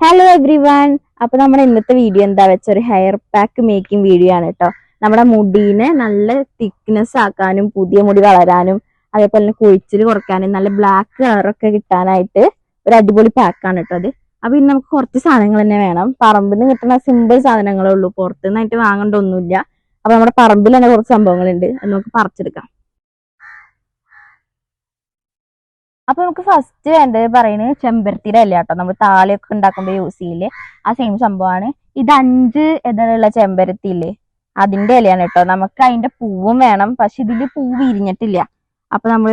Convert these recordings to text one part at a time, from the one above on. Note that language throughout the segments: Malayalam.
ഹലോ എവ്രി വൺ അപ്പൊ നമ്മുടെ ഇന്നത്തെ വീഡിയോ എന്താ വെച്ചാൽ ഒരു ഹെയർ പാക്ക് മേക്കിംഗ് വീഡിയോ ആണ് കേട്ടോ നമ്മുടെ മുടീനെ നല്ല തിക്നെസ് ആക്കാനും പുതിയ മുടി വളരാനും അതേപോലെ തന്നെ കുഴിച്ചിൽ കുറയ്ക്കാനും നല്ല ബ്ലാക്ക് കളറൊക്കെ കിട്ടാനായിട്ട് ഒരു അടിപൊളി പാക്കാണ് കേട്ടോ അത്. അപ്പൊ ഇന്ന് നമുക്ക് കുറച്ച് സാധനങ്ങൾ തന്നെ വേണം. പറമ്പിൽ നിന്ന് കിട്ടുന്ന സിമ്പിൾ സാധനങ്ങളേ ഉള്ളൂ. പുറത്തുനിന്നായിട്ട് വാങ്ങേണ്ട ഒന്നുമില്ല അപ്പൊ നമ്മുടെ പറമ്പിൽ തന്നെ കുറച്ച് സംഭവങ്ങളുണ്ട്. അത് നമുക്ക് പറിച്ചെടുക്കാം. അപ്പൊ നമുക്ക് ഫസ്റ്റ് വേണ്ടത് പറയുന്നത് ചെമ്പരത്തിയുടെ അല്ല കേട്ടോ നമ്മൾ താളിയൊക്കെ ഉണ്ടാക്കുമ്പോൾ യൂസ് ചെയ്യില്ലേ ആ സെയിം സംഭവമാണ് ഇത് അഞ്ച് ഇതിലുള്ള ചെമ്പരത്തി ഇല്ലേ അതിന്റെ ഇലയാണ് കേട്ടോ നമുക്ക് അതിന്റെ പൂവും വേണം. പക്ഷെ ഇതിൽ പൂ വിരിഞ്ഞിട്ടില്ല. അപ്പൊ നമ്മൾ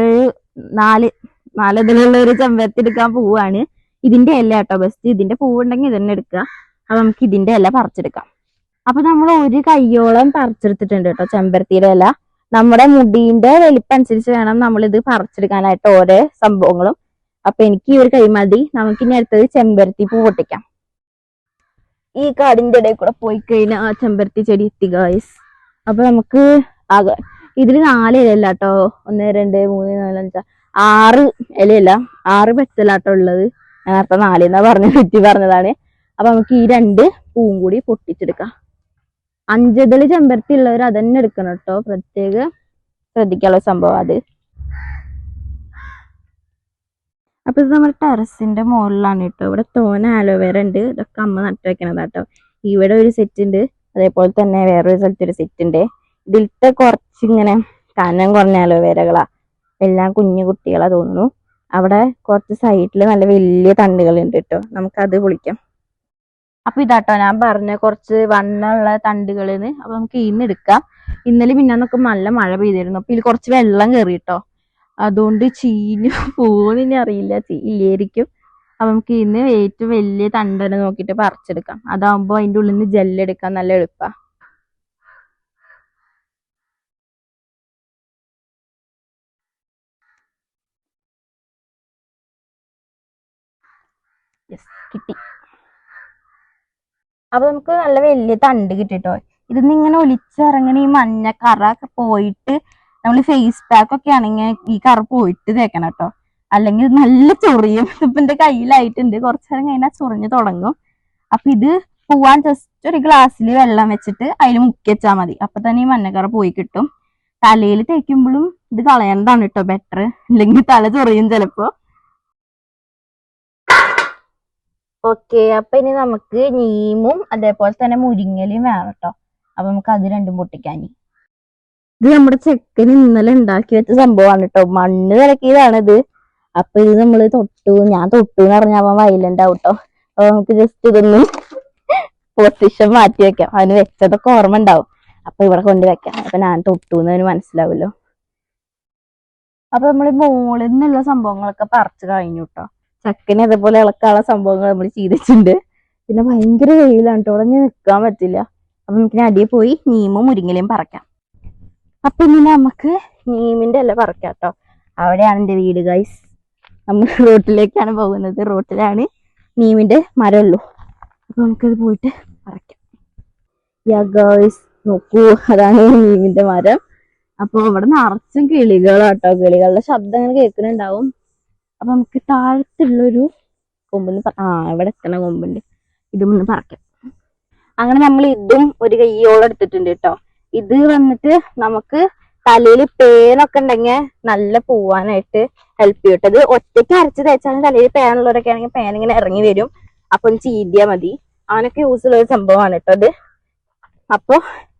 നാല് നാല് ഇതിലുള്ള ഒരു ചെമ്പരത്തി എടുക്കാൻ പൂവാണ്. ഇതിന്റെ ഇല കേട്ടോ ബെസ്റ്റ് ഇതിന്റെ പൂവുണ്ടെങ്കിൽ ഇതന്നെ എടുക്കുക. അപ്പൊ നമുക്ക് ഇതിന്റെ ഇല പറിച്ചെടുക്കാം. അപ്പൊ നമ്മൾ ഒരു കയ്യോളം പറിച്ചെടുത്തിട്ടുണ്ട് കേട്ടോ ചെമ്പരത്തിയുടെ ഇല. നമ്മുടെ മുടീന്റെ വലിപ്പം അനുസരിച്ച് വേണം നമ്മൾ ഇത് പറിച്ചെടുക്കാനായിട്ട് ഓരോ സംഭവങ്ങളും. അപ്പൊ എനിക്ക് ഈ ഒരു കൈമതി നമുക്കിനി അടുത്തത് ചെമ്പരത്തി പൂ പൊട്ടിക്കാം. ഈ കാടിന്റെ ഇടയിൽ കൂടെ പോയി കഴിഞ്ഞാൽ ആ ചെമ്പരത്തി ചെടി എത്തി ഗായ്സ് അപ്പൊ നമുക്ക് ആകെ ഇതിൽ നാല് ഇലയല്ല കേട്ടോ ഒന്ന് രണ്ട് മൂന്ന് നാല് അഞ്ച് ആറ് ഇലയല്ല. ആറ് പെറ്റലാട്ടോ ഉള്ളത്. ഞാൻ നാല് എന്നാ പറഞ്ഞ പറ്റി പറഞ്ഞതാണ്. അപ്പൊ നമുക്ക് ഈ രണ്ട് പൂവും കൂടി പൊട്ടിച്ചെടുക്കാം. അഞ്ചതിൽ ചെമ്പരത്തി ഉള്ളവർ അതന്നെ എടുക്കണം കേട്ടോ. പ്രത്യേക ശ്രദ്ധിക്കാനുള്ള സംഭവം അത്. അപ്പൊ ഇത് നമ്മുടെ ടെറസിന്റെ മുകളിലാണ് കേട്ടോ. ഇവിടെ തോന ആലോവേര ഉണ്ട്. ഇതൊക്കെ അമ്മ നട്ടു വെക്കണതാ കേട്ടോ. ഇവിടെ ഒരു സെറ്റ് ഉണ്ട്. അതേപോലെ തന്നെ വേറൊരു സ്ഥലത്ത് ഒരു സെറ്റ് ഉണ്ട്. ഇതിലത്തെ കുറച്ചിങ്ങനെ കനം കുറഞ്ഞ ആലോവേരകളാ എല്ലാം കുഞ്ഞു കുട്ടികളാ തോന്നുന്നു. അവിടെ കുറച്ച് സൈഡിൽ നല്ല വലിയ തണ്ടുകൾ ഉണ്ട് കേട്ടോ. നമുക്ക് അത് പൊളിക്കാം. അപ്പൊ ഇതാട്ടോ ഞാൻ പറഞ്ഞ കുറച്ച് വണ്ണമുള്ള തണ്ടുകളിന്ന് അപ്പൊ നമുക്ക് ഇന്ന് എടുക്കാം. ഇന്നലെ മിന്നാന്നൊക്കെ നല്ല മഴ പെയ്തിരുന്നു. അപ്പൊ ഇതിൽ കുറച്ച് വെള്ളം കയറി കേട്ടോ അതുകൊണ്ട് ചീഞ്ഞു പോകുന്ന ഇനി അറിയില്ല. ചീല്ലായിരിക്കും അപ്പൊ നമുക്ക് ഇന്ന് ഏറ്റവും വലിയ തണ്ടനെ നോക്കിയിട്ട് പറിച്ചെടുക്കാം. അതാവുമ്പോ അതിന്റെ ഉള്ളിൽ നിന്ന് ജെല്ലെടുക്കാൻ നല്ല എളുപ്പ. കിട്ടി. അപ്പൊ നമുക്ക് നല്ല വലിയ തണ്ട് കിട്ടിട്ടോ. ഇതിന്ന് ഇങ്ങനെ ഒലിച്ചിറങ്ങണ ഈ മഞ്ഞ കറ പോയിട്ട് നമ്മൾ ഫേസ് പാക്ക് ഒക്കെ ആണെങ്കിൽ ഈ കറ പോയിട്ട് തേക്കണം കേട്ടോ. അല്ലെങ്കിൽ നല്ല ചൊറിയും. ഇപ്പൊ എന്റെ കയ്യിലായിട്ടുണ്ട്. കുറച്ചു നേരം കഴിഞ്ഞാൽ ചൊറിഞ്ഞു തുടങ്ങും. അപ്പൊ ഇത് പോവാൻ ജസ്റ്റ് ഒരു ഗ്ലാസ്സിൽ വെള്ളം വെച്ചിട്ട് അതിൽ മുക്കി വെച്ചാൽ മതി. അപ്പൊ തന്നെ ഈ മഞ്ഞക്കറ പോയി കിട്ടും. തലയിൽ തേക്കുമ്പോഴും ഇത് കളയേണ്ടതാണ് കേട്ടോ ബെറ്റർ അല്ലെങ്കിൽ തല ചൊറിയും ചിലപ്പോ. ഓക്കെ അപ്പൊ ഇനി നമുക്ക് നീമും അതേപോലെ തന്നെ മുരിങ്ങലും വേണം കേട്ടോ അപ്പൊ നമുക്ക് അത് രണ്ടും പൊട്ടിക്കാൻ ഇത് നമ്മുടെ ചെക്കൻ ഇന്നലെ ഉണ്ടാക്കി വെച്ച സംഭവമാണ് കേട്ടോ മണ്ണ് കലക്കിയതാണ് ഇത്. അപ്പൊ ഇത് നമ്മൾ തൊട്ടു. ഞാൻ തൊട്ടു എന്ന് പറഞ്ഞാൽ അവൻ വയലന്റ് ആവും കേട്ടോ അപ്പൊ നമുക്ക് ജസ്റ്റ് ഇതൊന്ന് പൊസിഷൻ മാറ്റി വെക്കാം. അവന് വെച്ചതൊക്കെ ഓർമ്മ ഉണ്ടാവും. അപ്പൊ ഇവിടെ കൊണ്ട് വെക്കാം. അപ്പൊ ഞാൻ തൊട്ടു എന്ന് അവന് മനസ്സിലാവുമല്ലോ അപ്പൊ നമ്മൾ മോളിൽ നിന്നുള്ള സംഭവങ്ങളൊക്കെ പറിച്ചു കഴിഞ്ഞു കേട്ടോ ചക്കന് അതേപോലെ ഇളക്കാനുള്ള സംഭവങ്ങൾ നമ്മൾ ചെയ്തിട്ടുണ്ട്. പിന്നെ ഭയങ്കര വെയിലാണ് ഉടനെ നിൽക്കാൻ പറ്റില്ല. അപ്പൊ നമുക്ക് അടിയിൽ പോയി നീമും മുരിങ്ങലയും പറക്കാം. അപ്പൊ ഇനി നമുക്ക് നീമിന്റെ അല്ല പറക്കാം കേട്ടോ. അവിടെയാണ് എന്റെ വീട് ഗൈസ് നമ്മൾ റോട്ടിലേക്കാണ് പോകുന്നത്. റോട്ടിലാണ് നീമിന്റെ മരമുള്ളൂ. അപ്പൊ നമുക്കത് പോയിട്ട് പറക്കാം. യാ ഗൈസ് നോക്കൂ അതാണ് നീമിന്റെ മരം. അപ്പൊ ഇവിടെ നിറച്ചും കിളികളാട്ടോ കിളികളുടെ ശബ്ദം അങ്ങനെ കേൾക്കുന്നുണ്ടാവും. അപ്പൊ നമുക്ക് താഴത്തുള്ളൊരു കൊമ്പെന്ന് ആ ഇവിടെ എത്തണ കൊമ്പുണ്ട്. ഇതും ഒന്ന് പറക്കാം. അങ്ങനെ നമ്മൾ ഇതും ഒരു കയ്യോളം എടുത്തിട്ടുണ്ട് കേട്ടോ. ഇത് വന്നിട്ട് നമുക്ക് തലയിൽ പേനൊക്കെ ഉണ്ടെങ്കിൽ നല്ല പോവാനായിട്ട് ഹെൽപ്പ് ചെയ്യും കേട്ടോ. ഇത് ഒറ്റയ്ക്ക് അരച്ച് തേച്ചാലും തലയിൽ പേനുള്ളവരൊക്കെ ആണെങ്കിൽ പേന ഇങ്ങനെ ഇറങ്ങി വരും. അപ്പൊ ഒന്ന് ചീതിയാ മതി. അവനൊക്കെ യൂസ് ഉള്ള ഒരു സംഭവമാണ് കേട്ടോ ഇത്. അപ്പൊ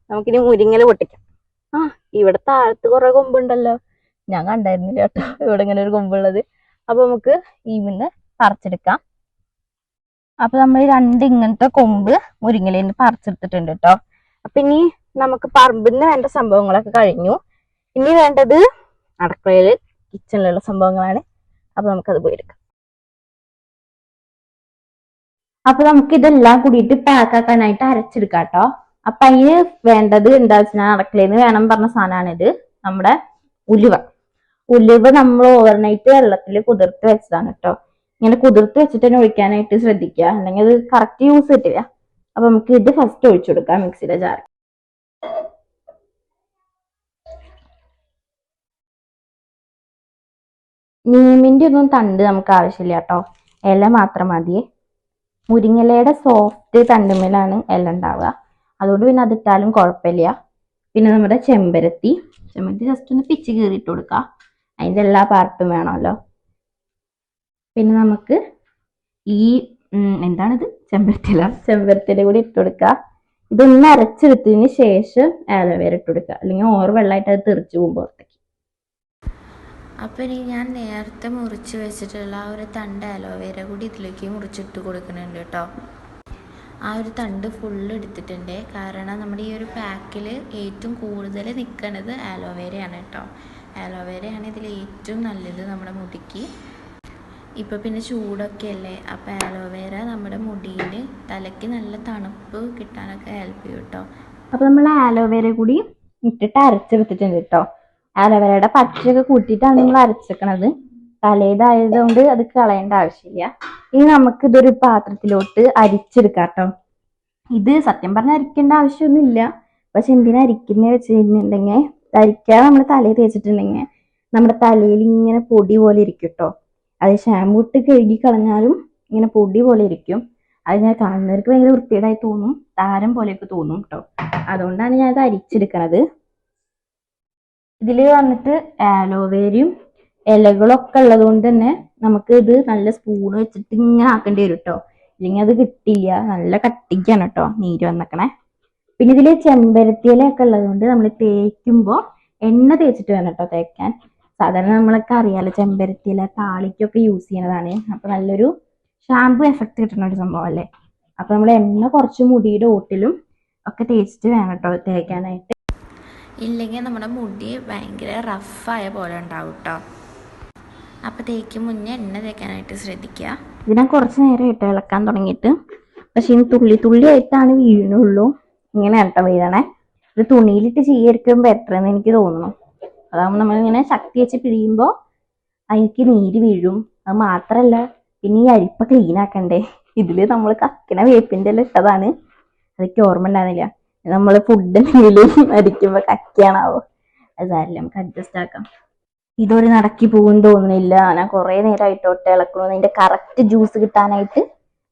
നമുക്കിനി മുരിങ്ങൽ പൊട്ടിക്കാം. ആ ഇവിടെ താഴത്ത് കുറെ കൊമ്പുണ്ടല്ലോ. ഞാൻ കണ്ടായിരുന്നില്ല കേട്ടോ. ഇവിടെ ഇങ്ങനെ ഒരു കൊമ്പുള്ളത്. അപ്പൊ നമുക്ക് ഈവിന്ന് പറിച്ചെടുക്കാം. അപ്പൊ നമ്മൾ രണ്ട് ഇങ്ങനത്തെ കൊമ്പ് മുരിങ്ങലേന്ന് പറിച്ചെടുത്തിട്ടുണ്ട് കേട്ടോ അപ്പൊ ഇനി നമുക്ക് പറമ്പിൽ നിന്ന് വേണ്ട സംഭവങ്ങളൊക്കെ കഴിഞ്ഞു. ഇനി വേണ്ടത് അടുക്കളയിൽ കിച്ചണിലുള്ള സംഭവങ്ങളാണ്. അപ്പൊ നമുക്കത് പോയി എടുക്കാം. അപ്പൊ നമുക്ക് ഇതെല്ലാം കൂടിയിട്ട് പാക്ക് ആക്കാനായിട്ട് അരച്ചെടുക്കാം കേട്ടോ അപ്പൊ അതിന് വേണ്ടത് എന്താ വെച്ചാൽ അടുക്കളയിൽ വേണം പറഞ്ഞ സാധനമാണിത് നമ്മുടെ ഉലുവ. ഉലുവ നമ്മൾ ഓവർനൈറ്റ് വെള്ളത്തിൽ കുതിർത്ത് വെച്ചതാണ് കേട്ടോ ഇങ്ങനെ കുതിർത്ത് വെച്ചിട്ട് തന്നെ ഒഴിക്കാനായിട്ട് ശ്രദ്ധിക്കുക. അല്ലെങ്കിൽ അത് കറക്റ്റ് യൂസ് കിട്ടില്ല. അപ്പൊ നമുക്ക് ഇത് ഫസ്റ്റ് ഒഴിച്ചു കൊടുക്കാം മിക്സിയുടെ ജാർ നീമിന്റെ ഒന്നും തണ്ട് നമുക്ക് ആവശ്യമില്ല കേട്ടോ ഇല മാത്രം മതി. മുരിങ്ങലയുടെ സോഫ്റ്റ് തണ്ടുമ്മലാണ് ഇല ഉണ്ടാവുക. അതുകൊണ്ട് പിന്നെ അതിട്ടാലും കുഴപ്പമില്ല. പിന്നെ നമ്മുടെ ചെമ്പരത്തി. ചെമ്പരത്തി ജസ്റ്റ് ഒന്ന് പിച്ച് കീറിയിട്ട് കൊടുക്കുക അതിന്റെ എല്ലാ പാർട്ടും വേണമല്ലോ. പിന്നെ നമുക്ക് ഈ എന്താണിത്? ചെമ്പരത്തില. ചെമ്പരത്തില കൂടി ഇട്ട് കൊടുക്കുക ഇതൊന്ന് അരച്ചെടുത്തതിന് ശേഷം ആലോവേര ഇട്ട് കൊടുക്കുക അല്ലെങ്കിൽ ഓർ വെള്ളമായിട്ട് അത് തെറിച്ച് പോകും പുറത്തേക്ക്. അപ്പോൾ ഇനി ഞാൻ നേരത്തെ മുറിച്ച് വെച്ചിട്ടുള്ള ആ ഒരു തണ്ട് അലോവേര കൂടി ഇതിലേക്ക് മുറിച്ചിട്ട് കൊടുക്കുന്നുണ്ട് കേട്ടോ ആ ഒരു തണ്ട് ഫുള്ള് എടുത്തിട്ടുണ്ട്. കാരണം നമ്മുടെ ഈ ഒരു പാക്കിൽ ഏറ്റവും കൂടുതൽ നിൽക്കുന്നത് അലോവേരയാണ് കേട്ടോ ആലോവേരയാണ് ഇതിൽ ഏറ്റവും നല്ലത് നമ്മുടെ മുടിക്ക്. ഇപ്പോൾ പിന്നെ ചൂടൊക്കെ അല്ലേ? അപ്പോൾ ആലോവേര നമ്മുടെ മുടിയിൽ തലയ്ക്ക് നല്ല തണുപ്പ് കിട്ടാനൊക്കെ ഹെൽപ്പ് ചെയ്യും കേട്ടോ അപ്പോൾ നമ്മൾ ആലോവേര കൂടി ഇട്ടിട്ട് അരച്ചെടുത്തിട്ടുണ്ട് കേട്ടോ ആലോവേരയുടെ പച്ചയൊക്കെ കൂട്ടിയിട്ടാണ് നമ്മൾ അരച്ചേക്കണത്. തലേതായതുകൊണ്ട് അത് കളയേണ്ട ആവശ്യമില്ല. ഇനി നമുക്ക് ഇതൊരു പാത്രത്തിലോട്ട് അരിച്ചെടുക്കാം കേട്ടോ ഇത് സത്യം പറഞ്ഞാൽ അരിക്കേണ്ട ആവശ്യമൊന്നുമില്ല. പക്ഷെ എന്തിനാ അരിക്കുന്നത് വെച്ചിട്ടുണ്ടെങ്കിൽ അരിക്കാതെ നമ്മൾ തലയിൽ തേച്ചിട്ടുണ്ടെങ്കിൽ നമ്മുടെ തലയിൽ ഇങ്ങനെ പൊടി പോലെ ഇരിക്കും കേട്ടോ അത് ഷാമ്പൂ ഇട്ട് കഴുകി കളഞ്ഞാലും ഇങ്ങനെ പൊടി പോലെ ഇരിക്കും. അത് ഞാൻ കാണുന്നവർക്ക് ഭയങ്കര വൃത്തികേടായി തോന്നും. താരം പോലെയൊക്കെ തോന്നും കേട്ടോ അതുകൊണ്ടാണ് ഞാൻ ഇത് അരിച്ചെടുക്കണത്. ഇതിൽ വന്നിട്ട് ആലോവേരയും ഇലകളൊക്കെ ഉള്ളത് കൊണ്ട് തന്നെ നമുക്ക് ഇത് നല്ല സ്പൂൺ വെച്ചിട്ട് ഇങ്ങനെ ആക്കേണ്ടി വരും കേട്ടോ ഇല്ലെങ്കിൽ അത് കിട്ടില്ല നല്ല കട്ടിക്കാണ് കേട്ടോ നീര് വന്നേക്കണേ. പിന്നെ ഇതിൽ ചെമ്പരത്തിയിലൊക്കെ ഉള്ളതുകൊണ്ട് ഉള്ളത് കൊണ്ട് നമ്മൾ തേക്കുമ്പോൾ എണ്ണ തേച്ചിട്ട് വേണം കേട്ടോ തേക്കാൻ. സാധാരണ നമ്മളൊക്കെ അറിയാലോ ചെമ്പരത്തിയില താളിക്കൊക്കെ യൂസ് ചെയ്യുന്നതാണ്. അപ്പൊ നല്ലൊരു ഷാമ്പു എഫക്റ്റ് കിട്ടുന്ന ഒരു സംഭവം അല്ലേ അപ്പൊ നമ്മൾ എണ്ണ കുറച്ച് മുടിയുടെ ഓട്ടിലും ഒക്കെ തേച്ചിട്ട് വേണം കേട്ടോ തേക്കാനായിട്ട്. ഇല്ലെങ്കിൽ നമ്മുടെ മുടി ഭയങ്കര റഫായ പോലെ ഉണ്ടാവും കേട്ടോ അപ്പോൾ തേക്കും മുന്നേ എണ്ണ തേക്കാനായിട്ട് ശ്രദ്ധിക്കുക. ഇതിനെ കുറച്ച് നേരം ഇട്ട് ഇളക്കാൻ തുടങ്ങിയിട്ട്. പക്ഷെ ഇനി തുള്ളി തുള്ളി ആയിട്ടാണ് വീഴുന്നുള്ളൂ. ഇങ്ങനെയാണ് കേട്ടോ വീഴണേ. ഇത് തുണിയിലിട്ട് ചെയ്യെടുക്കുമ്പോൾ ബെറ്റർ എന്ന് എനിക്ക് തോന്നുന്നു. അതാകുമ്പോൾ നമ്മളിങ്ങനെ ശക്തി വെച്ച് പിഴിയുമ്പോൾ അതിലേക്ക് നീര് വീഴും. അത് മാത്രല്ല പിന്നെ ഈ അരിപ്പ ക്ലീൻ ആക്കണ്ടേ? ഇതിൽ നമ്മൾ കക്കണ വേപ്പിന്റെ എല്ലാം ഇട്ടതാണ്. അതൊക്കെ ഓർമ്മ ഉണ്ടാകുന്നില്ല നമ്മൾ ഫുഡ് എന്തെങ്കിലും അരിക്കുമ്പോൾ കക്കിയാണാവോ? അത് നമുക്ക് അഡ്ജസ്റ്റ് ആക്കാം. ഇതൊരു നടക്കി പോകും തോന്നുന്നില്ല. ഞാൻ കുറേ നേരമായിട്ടോട്ട് ഇളക്കണു. അതിന്റെ കറക്റ്റ് ജ്യൂസ് കിട്ടാനായിട്ട്.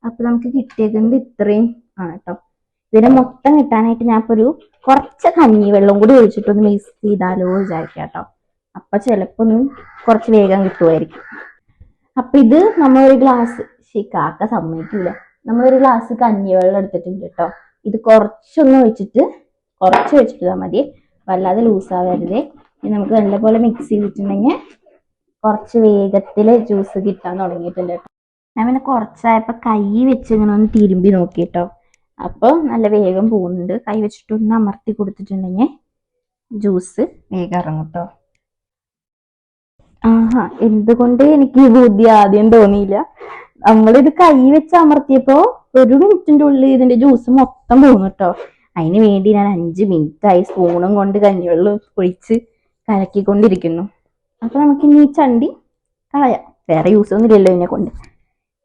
അപ്പൊ നമുക്ക് കിട്ടിയേക്കുന്നത് ഇത്രയും ആണ് കേട്ടോ ഇതിനെ മൊത്തം കിട്ടാനായിട്ട് ഞാൻ ഇപ്പൊ ഒരു കുറച്ച് കഞ്ഞി വെള്ളം കൂടി ഒഴിച്ചിട്ടൊന്ന് മിക്സ് ചെയ്താലോ വിചാരിക്കാം കേട്ടോ അപ്പൊ ചിലപ്പോ ഒന്ന് കുറച്ച് വേഗം കിട്ടുമായിരിക്കും അപ്പൊ ഇത് നമ്മളൊരു ഗ്ലാസ് കാക്ക സമ്മതിക്കില്ല നമ്മളൊരു ഗ്ലാസ് കഞ്ഞിവെള്ളം എടുത്തിട്ടുണ്ട് കേട്ടോ ഇത് കുറച്ചൊന്ന് ഒഴിച്ചിട്ട് കുറച്ച് ഒഴിച്ചിട്ട് മതി. വല്ലാതെ ലൂസാവരുതേ ഇനി നമുക്ക് നല്ലപോലെ മിക്സ് ചെയ്തിട്ടുണ്ടെങ്കിൽ കുറച്ച് വേഗത്തിൽ ജ്യൂസ് കിട്ടാൻ തുടങ്ങിയിട്ടുണ്ട് കേട്ടോ ഞാൻ പിന്നെ കുറച്ചായപ്പോ കൈ വെച്ച് ഇങ്ങനെ ഒന്ന് തിരുമ്പി നോക്കി കേട്ടോ അപ്പോൾ നല്ല വേഗം പോകുന്നുണ്ട്. കൈ വെച്ചിട്ട് ഒന്ന് അമർത്തി കൊടുത്തിട്ടുണ്ടെങ്കിൽ ജ്യൂസ് വേഗം ഇറങ്ങും കേട്ടോ ആഹാ എന്തുകൊണ്ട് എനിക്ക് ഈ ബുദ്ധി ആദ്യം തോന്നിയില്ല? നമ്മളിത് കൈ വെച്ച് അമർത്തിയപ്പോ ഒരു മിനിറ്റിന്റെ ഉള്ളിൽ ഇതിന്റെ ജ്യൂസ് മൊത്തം പോകുന്നു കേട്ടോ അതിന് വേണ്ടി ഞാൻ അഞ്ച് മിനിറ്റ് ആയി സ്പൂണും കൊണ്ട് കഞ്ഞിവെള്ളം ഒഴിച്ച് കലക്കിക്കൊണ്ടിരിക്കുന്നു. അപ്പൊ നമുക്ക് ഇനി ഈ ചണ്ടി കളയാം. വേറെ യൂസ് ഒന്നും ഇല്ലല്ലോ ഇതിനെ കൊണ്ട്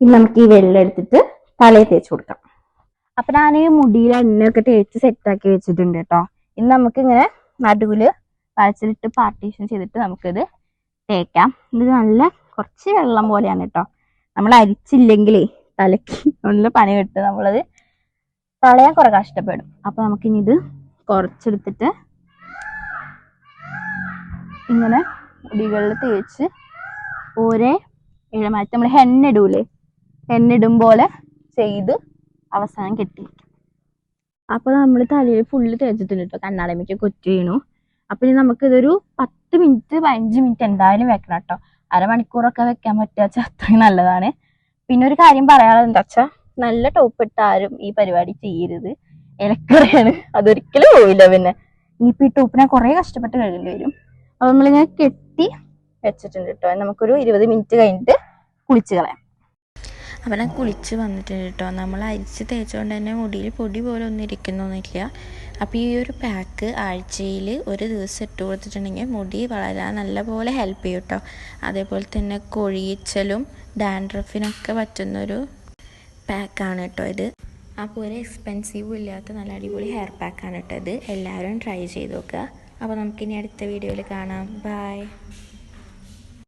ഇനി നമുക്ക് ഈ വെള്ളം എടുത്തിട്ട് തലയിൽ തേച്ച് കൊടുക്കാം. അപ്പൊ ഞാൻ ഈ മുടിയിൽ എണ്ണയൊക്കെ തേച്ച് സെറ്റാക്കി വെച്ചിട്ടുണ്ട് കേട്ടോ ഇനി നമുക്ക് ഇങ്ങനെ നടുവിൽ വരച്ചിട്ട് പാർട്ടീഷൻ ചെയ്തിട്ട് നമുക്കിത് തേക്കാം. ഇത് നല്ല കുറച്ച് വെള്ളം പോലെയാണ് കേട്ടോ നമ്മൾ അരിച്ചില്ലെങ്കിലേ തലയ്ക്ക് നല്ല പണി കിട്ടും. നമ്മളത് കളയാൻ കുറെ കഷ്ടപ്പെടും. അപ്പൊ നമുക്കിനി ഇത് കുറച്ചെടുത്തിട്ട് ഇങ്ങനെ മുടികളിൽ തേച്ച് ഓരേ ഇഴമാറ്റി നമ്മൾ ഹെണ്ണിടൂലേ ഹെണ്ണിടും പോലെ ചെയ്ത് അവസാനം കെട്ടി അപ്പോൾ നമ്മൾ തലയിൽ ഫുള്ള് തേച്ചിട്ടുണ്ട് കേട്ടോ കണ്ണാടമിക്ക് കൊച്ചു വീണു. അപ്പൊ ഇനി നമുക്ക് ഇതൊരു പത്ത് മിനിറ്റ് പതിനഞ്ച് മിനിറ്റ് എന്തായാലും വെക്കണം കേട്ടോ അരമണിക്കൂറൊക്കെ വെക്കാൻ പറ്റുക അത്രയും നല്ലതാണ്. പിന്നെ ഒരു കാര്യം പറയാനുള്ളത് എന്താ വെച്ചാൽ നല്ല ടോപ്പ് ഇട്ട ആരും ഈ പരിപാടി ചെയ്യരുത്. ഇലക്കറിയാണ് അതൊരിക്കലും പോവില്ല പിന്നെ. ഇനിയിപ്പോ ഈ ടോപ്പിനെ കുറേ കഷ്ടപ്പെട്ട് കഴുകേണ്ടി വരും. അപ്പൊ നമ്മളിങ്ങനെ കെട്ടി വെച്ചിട്ടുണ്ട് കേട്ടോ നമുക്കൊരു ഇരുപത് മിനിറ്റ് കഴിഞ്ഞിട്ട് കുളിച്ച് കളയാം. ഞാൻ കുളിച്ച് വന്നിട്ടുണ്ട് കേട്ടോ. നമ്മൾ അരിച്ച് തേച്ചുകൊണ്ട് തന്നെ മുടിയിൽ പൊടി പോലെ ഒന്നും ഇരിക്കുന്നൊന്നുമില്ല അപ്പോൾ ഈ ഒരു പാക്ക് ആഴ്ചയിൽ ഒരു ദിവസം ഇട്ട് കൊടുത്തിട്ടുണ്ടെങ്കിൽ മുടി വളരാൻ നല്ലപോലെ ഹെൽപ്പ് ചെയ്യും കേട്ടോ. അതേപോലെ തന്നെ കൊഴിയിച്ചലും ഡാൻഡ്രഫിനൊക്കെ പറ്റുന്നൊരു പാക്കാണ് കേട്ടോ ഇത്. അപ്പോൾ ഒരു എക്സ്പെൻസീവും ഇല്ലാത്ത നല്ല അടിപൊളി ഹെയർ പാക്കാണ് കേട്ടോ ഇത്. എല്ലാവരും ട്രൈ ചെയ്ത് നോക്കുക. അപ്പോൾ നമുക്കിനി അടുത്ത വീഡിയോയിൽ കാണാം. ബൈ